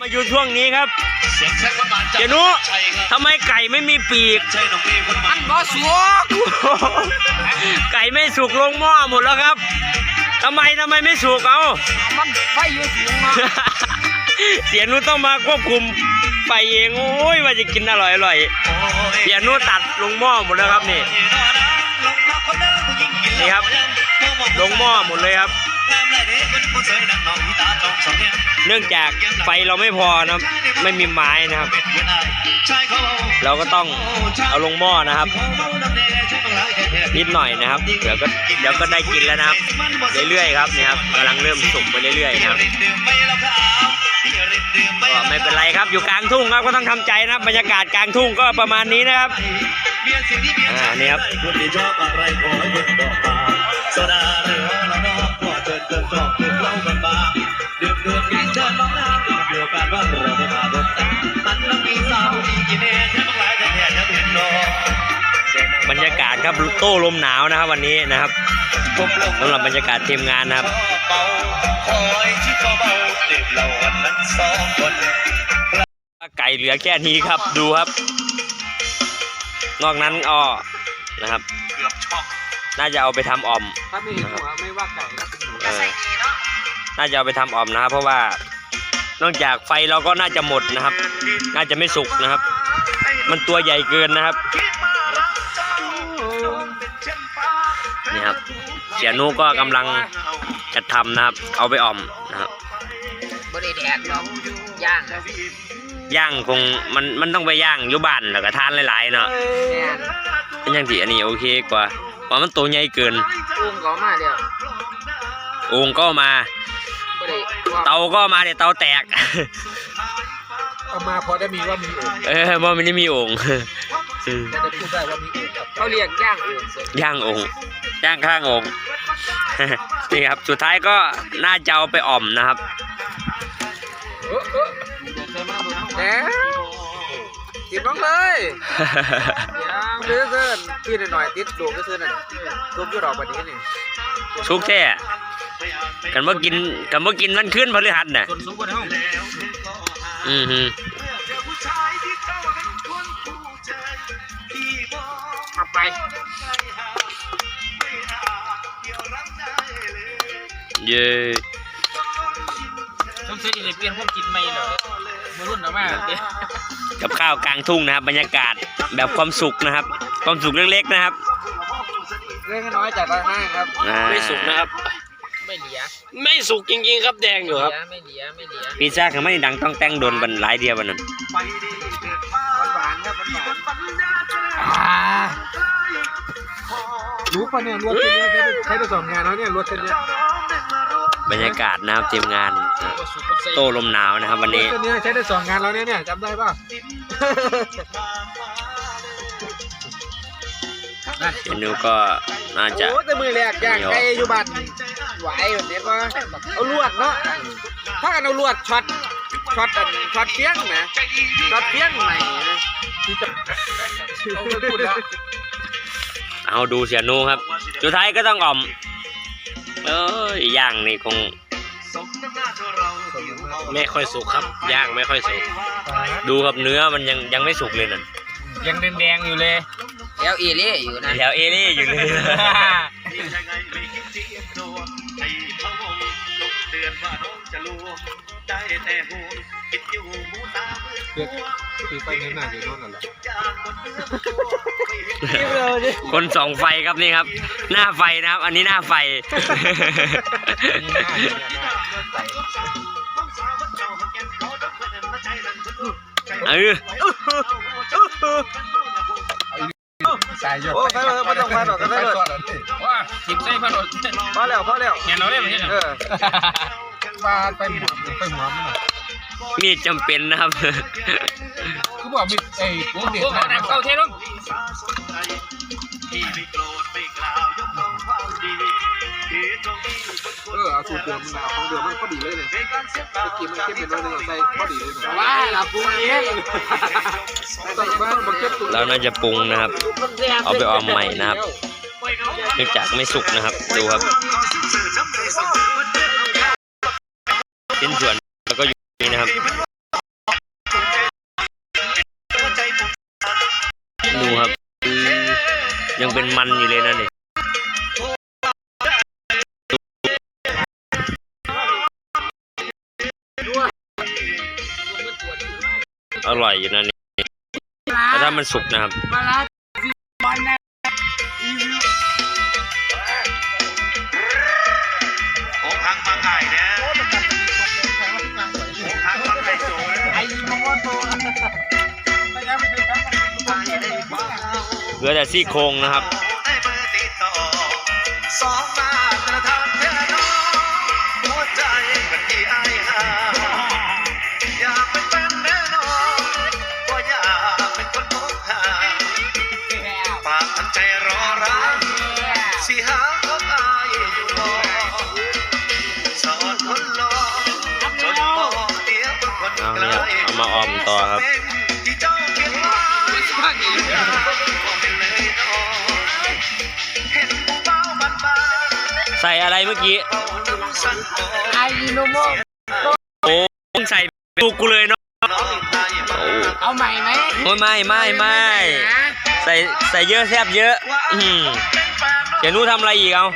มาอยู่ช่วงนี้ครับเสียงแท็กประมาณจากเจนุใช่ครับทำไมไก่ไม่มีปีก ใช่น้องเมย์คนใหม่มันบ่สุก ไก่ไม่สุกลงหม้อหมดแล้วครับทำไมทำไมไม่สุกเอา มันไฟอยู่สูงมาเสียนุต้องมาควบคุมไฟเองโอ้ยว่าจะกินอร่อยอร่อยเสียนุตัดลงหม้อหมดแล้วครับนี่ นี่ครับ ลงหม้อหมดเลยครับ เนื่องจากไฟเราไม่พอนะครับ ไม่มีไม้นะครับ เราก็ต้องเอาลงหม้อนะครับ นิดหน่อยนะครับ เดี๋ยวก็เดี๋ยวก็ได้กินแล้วนะครับ เรื่อยๆครับเนี่ยครับกำลังเริ่มสุกไปเรื่อยๆนะครับก็ไม่เป็นไรครับอยู่กลางทุ่งครับก็ต้องทำใจนะครับบรรยากาศกลางทุ่งก็ประมาณนี้นะครับอ่านี่ครับ รรยากาศครับโต้ลมหนาวนะครับวันนี้นะครับสำหรับบรรยากาศทีมงานนะครับไก่เหลือแค่นี้ครับดูครับ นอกนั้นอ้อนะครับน่าจะเอาไปทำอ่อมถ้าไม่เห็นหัวไม่ว่าไก่ก็เป็นหมูเออน่าจะเอาไปทำอ่อมนะครับ เพราะว่านอกจากไฟเราก็น่าจะหมดนะครับ น่าจะไม่สุกนะครับ มันตัวใหญ่เกินนะครับ นี่ครับ เสียนุก็กำลังจะทำนะครับ เอาไปอ่อมนะครับบ่ได้แดดหรอกย่างย่างคงมันมันต้องไปย่างอยู่บ้านแล้วก็ทานหลายๆเนาะแม่นเป็นยังสิอันนี้โอเคกว่าเพราะมันตัวใหญ่เกินอุ้งก็มาเดียวโอ่งก็มาบ่ได้ว่าเตาก็มาเดี๋ยวเตาแตก เอามาพอได้มีว่ามีอุ้งเออมันไม่ได้มีโอ่ง จะได้พูดได้ว่ามีอุ้งเขาเรียกย่างอุ้งเสร็จย่างโอ่งย่างข้างโอ่งนี่ครับ สุดท้ายก็น่าจะเอาไปอ่อมนะครับเออเออแหมกินน้องเลยเดือดเกินพี่หน่อยๆติดดวงก็ซื้อนั่นดวงอยู่ดอกแบบนี้นี่สุกแท้กันเมื่อกินกันเมื่อกินมันขึ้นพฤหัสน่ะส่วนสูงกว่าในห้องอือฮึ เอาไปเย้ต้องซื้ออีกเปลี่ยนพวกกินไม่เหรอมือรุ่นเอามาเดี๋ยวกับข้าวกลางทุ่งนะครับ บรรยากาศแบบความสุขนะครับ ความสุขเล็กๆนะครับ เรื่องน้อยจากร้านห้างครับอ่าไม่สุกนะครับ ไม่เหลียไม่สุกจริงๆครับแดงอยู่ครับ ไม่เหลียไม่เหลียพิซซ่าคือไม่ได้ดังต้องแต่งโดนบันหลายเดียวบันนั้นหวานหวานครับหวานหวานรู้ป่ะเนี่ยรวดเส้นเนี้ยใช้ได้ใช้ได้สองงานแล้วเนี่ยรวดเส้นเนี้ยบรรยากาศนะครับทีมงานอ่าโต้ลมหนาวนะครับ วันรวดนี้เส้นเนี้ยใช้ได้สองงานแล้วเนี่ยเนี่ยจำได้ป่ะ เมนูก็น่าจะโอ้แต่มือแรกย่างไก่อยู่บ้าน ไหวแบบนี้ป่ะเอาลวดเนาะถ้ากันเอาลวดช็อตช็อตอันช็อตเปี้ยงนะช็อตเปี้ยงใหม่นะที่จะเอาไปพูดแล้วเอาดูเสียนูครับ สุดท้ายก็ต้องอ่อม เอ้ยย่างนี่คงไม่ค่อยสุกครับ ย่างไม่ค่อยสุก ดูครับเนื้อมันยังยังไม่สุกเลยนั่นยังแดงๆอยู่เลย แล้วอีเล่อยู่นะแล้วเอรี่อยู่เลย คือไปเน้นหน้าอยู่โน่นน่ะเหรอคนส่องไฟครับนี่ครับ หน้าไฟนะครับ อันนี้หน้าไฟ นี่หน้านี่หน้าเออ สายยอดโอ้ไปไม่ต้องมาหรอกก็ได้เลยว่าสิบใส่พะโล้พอแล้วพอแล้วเห็นเราได้ไหมเออปลาไปหมอมไปหมอมน่ะมีดจำเป็นนะครับ คือบอกมีไอ้พวกเด็กนะเข้าเทลง เออเอาสูตรเดิมมาของเดิมมันก็ดีเลยเนี่ยตะกี้มันเข้มเป็นร้อยหนึ่งใส่ก็ดีเลยนะว้าเราปรุงเองเราน่าจะปรุงนะครับ เอาไปออมใหม่นะครับเนื่องจากไม่สุกนะครับ ดูครับชิ้นส่วนแล้วก็อยู่นี่นะครับ ดูครับยังเป็นมันอยู่เลยนะเนี่ย อร่อยอยู่นะนี่แต่ถ้ามันสุกนะครับโอ้ทางบางไก่เนี่ยโอ้ทางบางไก่โจ้เนี่ยไอ้โมโตไม่ยังไม่ถึงครับเหลือแต่ซี่โครงนะครับ นไกลเอาเนี่ยเอามาออมต่อครับที่เจ้าเขียนไว้บอกเป็นเลยน้องเห็นผู้เบาบันบานใส่อะไรเมื่อกี้เอาน้ำสั่นโอไอ้โนโมโอ้มึงใส่ลูกกูเลยเนาะน้องตายมาเอาใหม่ไหมโอ้ยไม่ไม่ไม่ใส่ใส่เยอะแซบเยอะอืมเป็นแฟนน้องเดี๋ยวนู้ทำอะไรอีกเอา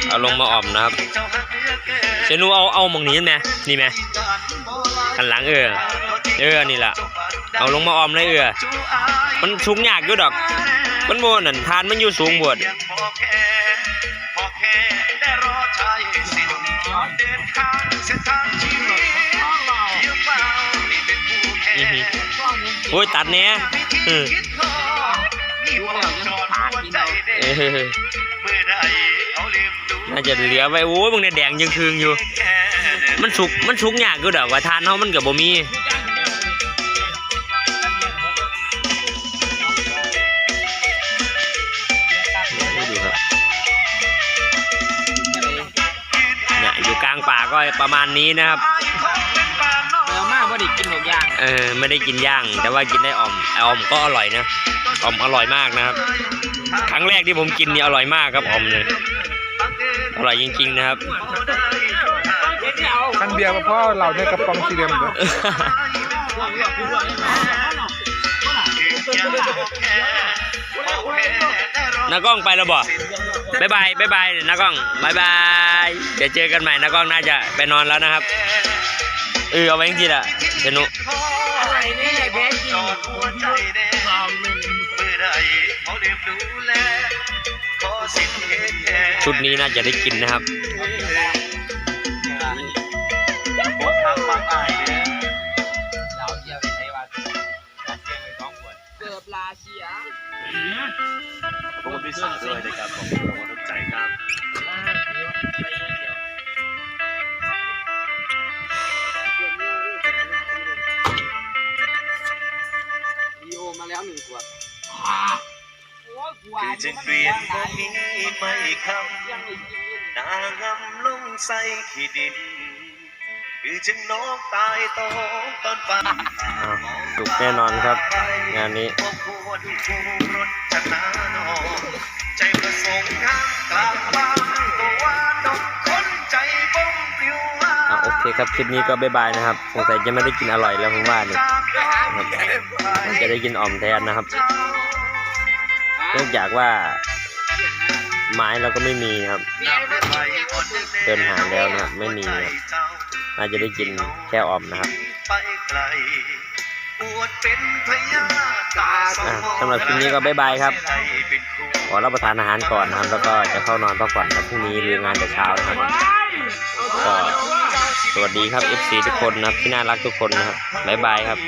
เป็นตัวสำรองหมายเลขหนึ่งก็ซึ้งแล้วใจเอาลงมาออมนะครับเจ้าหักเลือกแก่เดี๋ยวนู้เอาเอาหมองนี้ไหมนี่ไหมการบ่ลาขันหลังเออเออนี่แหละเอาลงมาออมเลยเออจูอายมันสูงยากอยู่ดอก มันโมนั่นทานมันอยู่สูงบวดยังพอแค่พอแค่ได้รอใช้สิทธิ์เดินทางเส้นทางชีวิตยังเปล่านี่เป็นผู้แพ้อือหือโอ้ยตัดเนี้ยอืมคิดขอนี่บอกจอดหัวใจเด็เออ น่าจะเหลือไว้โอ้ยมึงเนี่ยแดงยังคืงอยู่แค่มันสุกมันสุกยากอยู่ดอกว่าทานเฮามันกับบ่มีดูครับเนี่ยอยู่กลางป่าก็ประมาณนี้นะครับเดี๋ยวมาพอดีกินหมดย่างเออไม่ได้กินย่าง แต่ว่ากินได้อ่อมอ่อมก็อร่อยนะอ่อมอร่อยมากนะครับ ครั้งแรกที่ผมกินนี่อร่อยมากครับอ่อมเลย อร่อยจริงๆนะครับคันเบียร์มาเพราะเราในกระป๋องสีเหลี่ยมเด้อนากล้องไปแล้วบ่บายบายบายบายนากล้องบายบายเดี๋ยวเจอกันใหม่นากล้องน่าจะไปนอนแล้วนะครับเออเอาไว้จริงๆละเดี๋ยวหนุอะไรนี่แพ้จริง ชุดนี้น่าจะได้กินนะครับบอกทางบางไอ้เนี่ยเราเยี่ยมไปใช้วันเกือบลาเชียผมพิสาด้วยในการบอกเราว่าน้ำใจครับดีโอมาแล้วหนึ่งขวดคือจะเปลี่ยนบ่มีไม่คำนางำลง ใส่ขี้ดินคือจึงนกตายโตตอนป่าอ้าวสุกแน่นอนครับ งานนี้พวกควรคูรถชนะนองใจประสงค์ทางกลางบ้านตัวว่าดอกคนใจบ้องปลิวมาอะโอเคครับ คลิปนี้ก็บายบายนะครับ สงสัยจะไม่ได้กินอร่อยแล้วผมว่าเนี่ยครับจะได้กินอ่อมแทนนะครับ เนื่องจากว่า ไม้เราก็ไม่มีครับเดินหาแล้วนะครับไม่มีครับน่าจะได้กินแค่ออมนะครับสำหรับคลิปนี้ก็บ๊ายบายครับขอรับประทานอาหารก่อนนะครับ แล้วก็จะเข้านอนพักผ่อนครับพรุ่งนี้เรียนงานแต่เช้านะครับก็สวัสดีครับ FC ทุกคนนะครับที่น่ารักทุกคนนะครับบ๊ายบายครับ